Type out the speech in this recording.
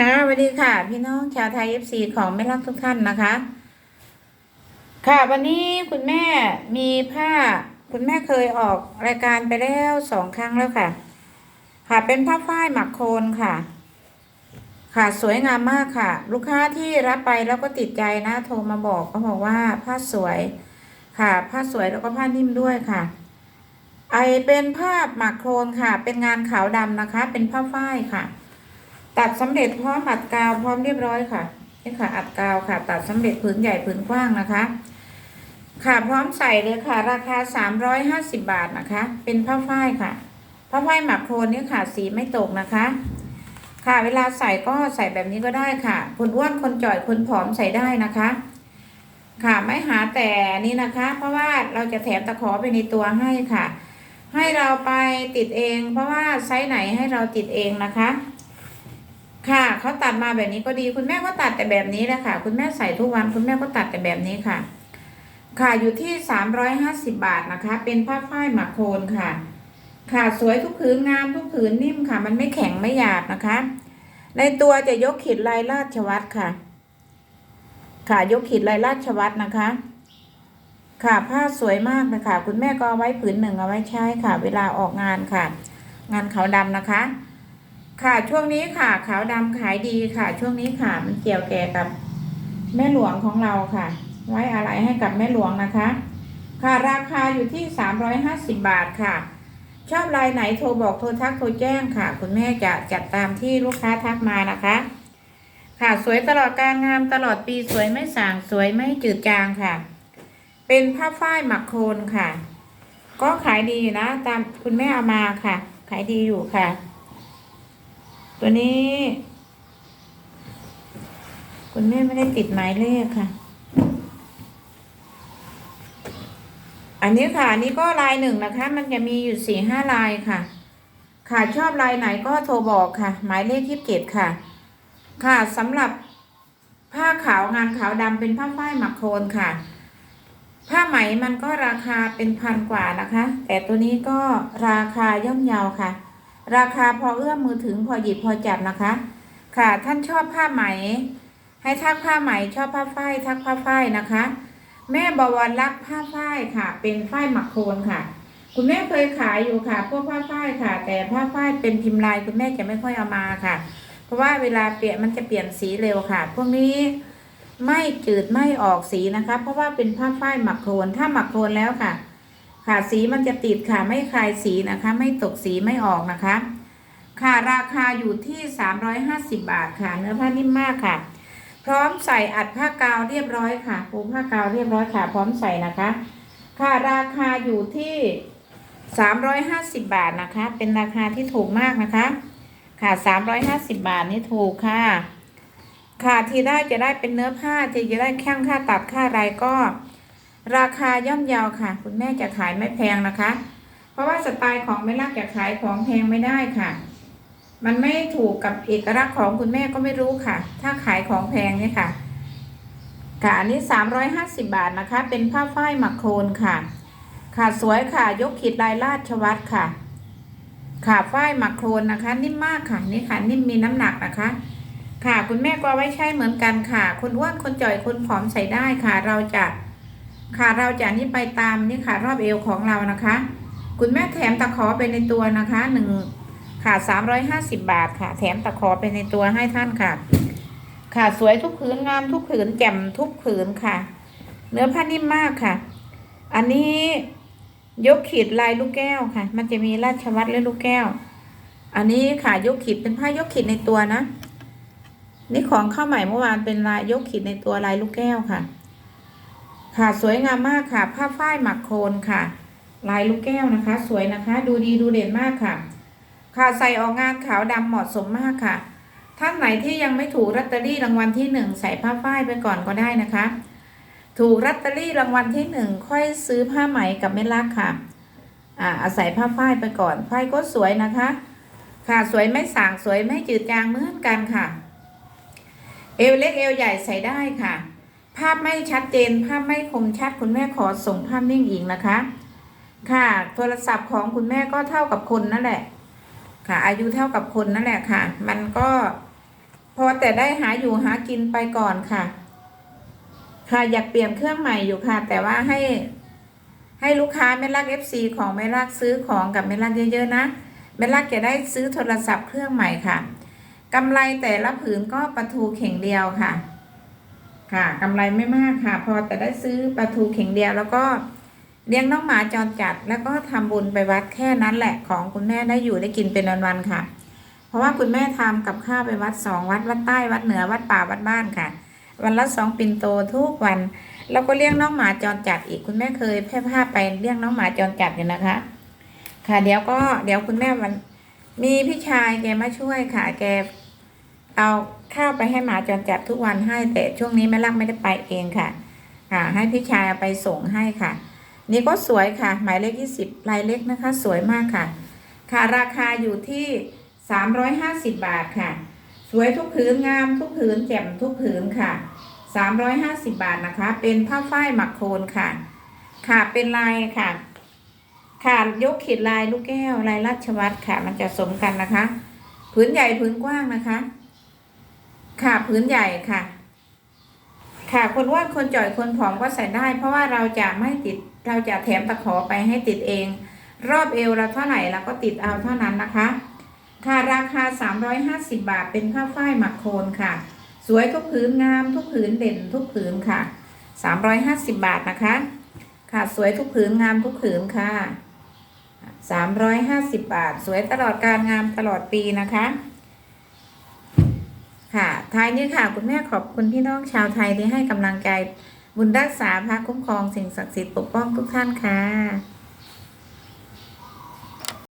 ค่ะสวัสดีค่ะ พี่น้องชาวไทยเอฟซีของแม่รักทุกท่านนะคะ ค่ะวันนี้คุณแม่มีผ้าคุณแม่เคยออกรายการไปแล้วสองครั้งแล้วค่ะ ค่ะเป็นผ้าฝ้ายหมักโคนค่ะ ค่ะสวยงามมากค่ะ ลูกค้าที่รับไปแล้วก็ติดใจนะโทรมาบอกก็บอกว่าผ้าสวยค่ะ ผ้าสวยแล้วก็ผ้านิ่มด้วยค่ะ ไอเป็นผ้าหมักโคนค่ะ เป็นงานขาวดำนะคะ เป็นผ้าฝ้ายค่ะ ตัดสำเร็จพร้อมอัดกาวพร้อมเรียบร้อยค่ะนี่ค่ะ อัดกาวค่ะ ตัดสำเร็จผืนใหญ่ผืนกว้างนะคะ ค่ะพร้อมใส่เลยค่ะ ราคา350บาทนะคะ เป็นผ้าฝ้ายค่ะผ้าฝ้ายหมักโครนนี่ค่ะ สีไม่ตกนะคะ ค่ะเวลาใส่ก็ใส่แบบนี้ก็ได้ค่ะ คนอ้วนคนจ่อยคนผอมใส่ได้นะคะ ค่ะไม่หาแต่นี่นะคะ เพราะว่าเราจะแถมตะขอไปในตัวให้ค่ะ ให้เราไปติดเอง เพราะว่าไซส์ไหนให้เราติดเองนะคะ ค่ะเขาตัดมาแบบนี้ก็ดีคุณแม่ก็ตัดแต่แบบนี้แหละค่ะ คุณแม่ใส่ทุกวันคุณแม่ก็ตัดแต่แบบนี้ค่ะ ค่ะอยู่ที่สามร้อยห้าสิบบาทนะคะ เป็นผ้าฝ้ายหมักโคนค่ะ ค่ะสวยทุกผืนงามทุกผืนนิ่มค่ะ มันไม่แข็งไม่หยาบนะคะ ในตัวจะยกขีดลายราชวัตรค่ะ ค่ะยกขีดลายราชวัตรนะคะ ค่ะผ้าสวยมากนะคะคุณแม่ก็เอาไว้ผืนหนึ่งเอาไว้ใช้ค่ะ เวลาออกงานค่ะ งานขาวดำนะคะ ค่ะช่วงนี้ค่ะ ขาวดำขายดีค่ะ ช่วงนี้ค่ะมันเกี่ยวแก่กับแม่หลวงของเราค่ะ ไว้อะไรให้กับแม่หลวงนะคะ ค่ะราคาอยู่ที่สามร้อยห้าสิบบาทค่ะ ชอบลายไหนโทรบอกโทรทักโทรแจ้งค่ะ คุณแม่จะจัดตามที่ลูกค้าทักมานะคะ ค่ะสวยตลอดการงามตลอดปีสวยไม่สางสวยไม่จืดจางค่ะ เป็นผ้าฝ้ายหมักโคนค่ะ ก็ขายดีอยู่นะ ตามคุณแม่เอามาค่ะ ขายดีอยู่ค่ะ ตัวนี้คุณแม่ไม่ได้ติดหมายเลขค่ะ อันนี้ค่ะ อันนี้ก็ลายหนึ่งนะคะ มันจะมีอยู่สี่ห้าลายค่ะ ค่ะชอบลายไหนก็โทรบอกค่ะ หมายเลขที่เจ็ดค่ะ ค่ะสำหรับผ้าขาวงานขาวดำเป็นผ้าฝ้ายหมักโคนค่ะ ผ้าไหมมันก็ราคาเป็นพันกว่านะคะ แต่ตัวนี้ก็ราคาย่อมเยาวค่ะ ราคาพอเอื้อมมือถึงพอหยิบพอจับนะคะ ค่ะท่านชอบผ้าไหม ให้ทักผ้าไหมชอบผ้าฝ้ายทักผ้าฝ้ายนะคะ แม่บวรรักผ้าฝ้ายค่ะ เป็นฝ้ายหมักโคนค่ะ คุณแม่เคยขายอยู่ค่ะ พวกผ้าฝ้ายค่ะ แต่ผ้าฝ้ายเป็นพิมพ์ลายคุณแม่จะไม่ค่อยเอามาค่ะ เพราะว่าเวลาเปลี่ยนมันจะเปลี่ยนสีเร็วค่ะ พวกนี้ไม่จืดไม่ออกสีนะคะ เพราะว่าเป็นผ้าฝ้ายหมักโคนถ้าหมักโคนแล้วค่ะ ค่ะสีมันจะติดค่ะไม่คลายสีนะคะ ไม่ตกสีไม่ออกนะคะ ค่ะราคาอยู่ที่ 350 บาทค่ะ เนื้อผ้านิ่มมากค่ะ พร้อมใส่อัดผ้ากาวเรียบร้อยค่ะปูผ้ากาวเรียบร้อยค่ะ พร้อมใส่นะคะ ค่ะราคาอยู่ที่ 350 บาทนะคะ เป็นราคาที่ถูกมากนะคะ ค่ะ 350 บาทนี่ถูกค่ะ ค่ะที่ได้จะได้เป็นเนื้อผ้าที่จะได้แข้งค่าตัดค่าอะไรก็ ราคาย่อมเยาวค่ะ คุณแม่จะขายไม่แพงนะคะ เพราะว่าสไตล์ของแม่ลักจะขายของแพงไม่ได้ค่ะ มันไม่ถูกกับเอกลักษณ์ของคุณแม่ก็ไม่รู้ค่ะ ถ้าขายของแพงเนี่ยค่ะค่ะอันนี้ 350 บาทนะคะ เป็นผ้าฝ้ายหมักโคลนค่ะ ค่ะสวยค่ะ ยกขีดลายราชวัตรค่ะ ค่ะฝ้ายหมักโคลนนะคะ นิ่มมากค่ะนี่ค่ะ นิ่มมีน้ำหนักนะคะ ค่ะคุณแม่ก็ไว้ใช้เหมือนกันค่ะ คนอ้วนคนจ่อยคนผอมใส่ได้ค่ะ เราจะ ค่ะเราจะนี่ไปตามนี่ค่ะ รอบเอวของเรานะคะ คุณแม่แถมตะขอไปในตัวนะคะหนึ่งค่ะสามร้อยห้าสิบบาทค่ะ แถมตะขอไปในตัวให้ท่านค่ะ ค่ะสวยทุกผืนงามทุกผืนแจ่มทุกผืนค่ะ เนื้อผ้านิ่มมากค่ะ อันนี้ยกขีดลายลูกแก้วค่ะ มันจะมีราชวัตรและลูกแก้ว อันนี้ค่ะยกขีดเป็นผ้ายกขีดในตัวนะ นี่ของเข้าใหม่เมื่อวานเป็นลายยกขีดในตัวลายลูกแก้วค่ะ ค่ะสวยงามมากค่ะ ผ้าฝ้ายหมักโคลนค่ะ ลายลูกแก้วนะคะ สวยนะคะ ดูดีดูเด่นมากค่ะ ค่ะใส่ออกงานขาวดำเหมาะสมมากค่ะ ท่านไหนที่ยังไม่ถูกลอตเตอรี่รางวัลที่หนึ่งใส่ผ้าฝ้ายไปก่อนก็ได้นะคะ ถูกลอตเตอรี่รางวัลที่หนึ่งค่อยซื้อผ้าไหมกับแม่ลักค่ะอ่าอาศัยผ้าฝ้ายไปก่อนฝ้ายก็สวยนะคะ ค่ะสวยไม่สางสวยไม่จืดจางเหมือนกันค่ะ เอวเล็กเอวใหญ่ใส่ได้ค่ะ ภาพไม่ชัดเจน ภาพไม่คมชัดคุณแม่ขอส่งภาพนิ่งอีกนะคะ ค่ะ โทรศัพท์ของคุณแม่ก็เท่ากับคนนั่นแหละ ค่ะ อายุเท่ากับคนนั่นแหละค่ะ มันก็พอแต่ได้หาอยู่หากินไปก่อนค่ะ ค่ะอยากเปลี่ยนเครื่องใหม่อยู่ค่ะ แต่ว่าให้ ให้ลูกค้าไม่รัก FC ของไม่รักซื้อของกับไม่รักเยอะๆนะไม่รักจะได้ซื้อโทรศัพท์เครื่องใหม่ค่ะกำไรแต่ละผืนก็ปลาทูเข่งเดียวค่ะ ค่ะกำไรไม่มากค่ะ พอแต่ได้ซื้อปลาทูเข่งเดียวแล้วก็เลี้ยงน้องหมาจรจัด แล้วก็ทำบุญไปวัดแค่นั้นแหละของคุณแม่ได้อยู่ได้กินเป็นวันๆค่ะ เพราะว่าคุณแม่ทำกับข้าวไปวัดสองวัดวัดใต้วัดเหนือวัดป่าวัดบ้านค่ะ วันละสองปินโตทุกวัน แล้วก็เลี้ยงน้องหมาจรจัดอีกคุณแม่เคยแพร่ภาพไปเลี้ยงน้องหมาจรจัดอยู่นะคะ ค่ะเดี๋ยวก็เดี๋ยวคุณแม่วันมีพี่ชายแกมาช่วยค่ะแก เอาข้าวไปให้หมาจรจัดทุกวันให้แต่ช่วงนี้แม่ลักไม่ได้ไปเองค่ะค่ะให้พี่ชายไปส่งให้ค่ะ นี่ก็สวยค่ะ หมายเลขยี่สิบลายเล็กนะคะ สวยมากค่ะ ค่ะราคาอยู่ที่สามร้อยห้าสิบบาทค่ะ สวยทุกผืนงามทุกผืนแจ่มทุกผืนค่ะสามร้อยห้าสิบบาทนะคะ เป็นผ้าฝ้ายหมักโคนค่ะ ค่ะเป็นลายค่ะ ค่ะยกขีดลายลูกแก้วลายราชวัตรค่ะ มันจะสมกันนะคะ ผืนใหญ่ผืนกว้างนะคะ ค่ะผืนใหญ่ค่ะ ค่ะคนอ้วนคนจ่อยคนผอมก็ใส่ได้ เพราะว่าเราจะไม่ติดเราจะแถมตะขอไปให้ติดเอง รอบเอวเราเท่าไหร่เราก็ติดเอาเท่านั้นนะคะ ค่ะราคา 350 บาทเป็นผ้าฝ้ายหมักโคนค่ะ สวยทุกผืนงามทุกผืนเด่นทุกผืนค่ะ 350 บาทนะคะ ค่ะสวยทุกผืนงามทุกผืนค่ะ 350 บาท สวยตลอดการงามตลอดปีนะคะ ค่ะท้ายนี้ค่ะ คุณแม่ขอบคุณพี่น้องชาวไทยที่ให้กำลังใจบุญรักษาพระคุ้มครองสิ่งศักดิ์สิทธิ์ปกป้องทุกท่านค่ะ